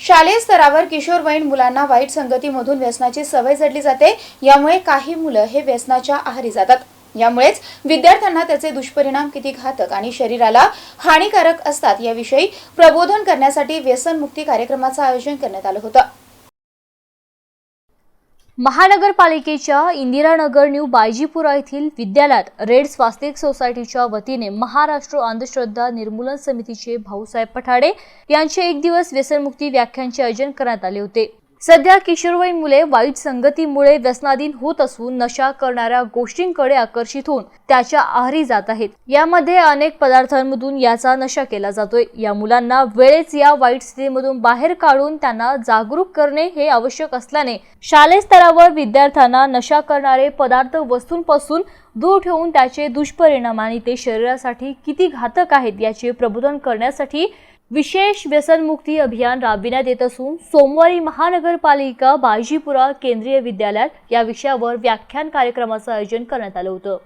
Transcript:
शालेय स्तरावर किशोरवयीन मुलांना वाईट संगतीमधून व्यसनाची सवय जडली जाते. यामुळे काही मुलं हे व्यसनाच्या आहारी जातात. यामुळेच विद्यार्थ्यांना त्याचे दुष्परिणाम किती घातक आणि शरीराला हानिकारक असतात याविषयी प्रबोधन करण्यासाठी व्यसनमुक्ती कार्यक्रमाचं आयोजन करण्यात आलं होतं. महानगरपालिकेच्या इंदिरानगर न्यू बायजीपुरा येथील विद्यालयात रेड स्वास्तिक सोसायटीच्या वतीने महाराष्ट्र अंधश्रद्धा निर्मूलन समितीचे भाऊसाहेब पठाडे यांचे एक दिवस व्यसनमुक्ती व्याख्यानचे आयोजन करण्यात आले होते. सध्या किशोरवयीन मुले वाईट संगतीमुळे व्यसनाधीन होत असून नशा करणाऱ्या गोष्टींकडे आकर्षित होऊन त्याच्या आहारी जात आहेत. यामध्ये अनेक पदार्थांमधून याचा नशा केला जातोय. या मुलांना वेळेच या वाईट स्थितीमधून बाहेर काढून त्यांना जागरूक करणे हे आवश्यक असल्याने शालेय स्तरावर विद्यार्थ्यांना नशा करणारे पदार्थ वस्तूंपासून दूर ठेवून त्याचे दुष्परिणाम आणि ते शरीरासाठी किती घातक आहेत याचे प्रबोधन करण्यासाठी विशेष व्यसनमुक्ती अभियान राबविण्यात येत असून सोमवारी महानगरपालिका बायजीपुरा केंद्रीय विद्यालयात या विषयावर व्याख्यान कार्यक्रमाचं आयोजन करण्यात आलं होतं.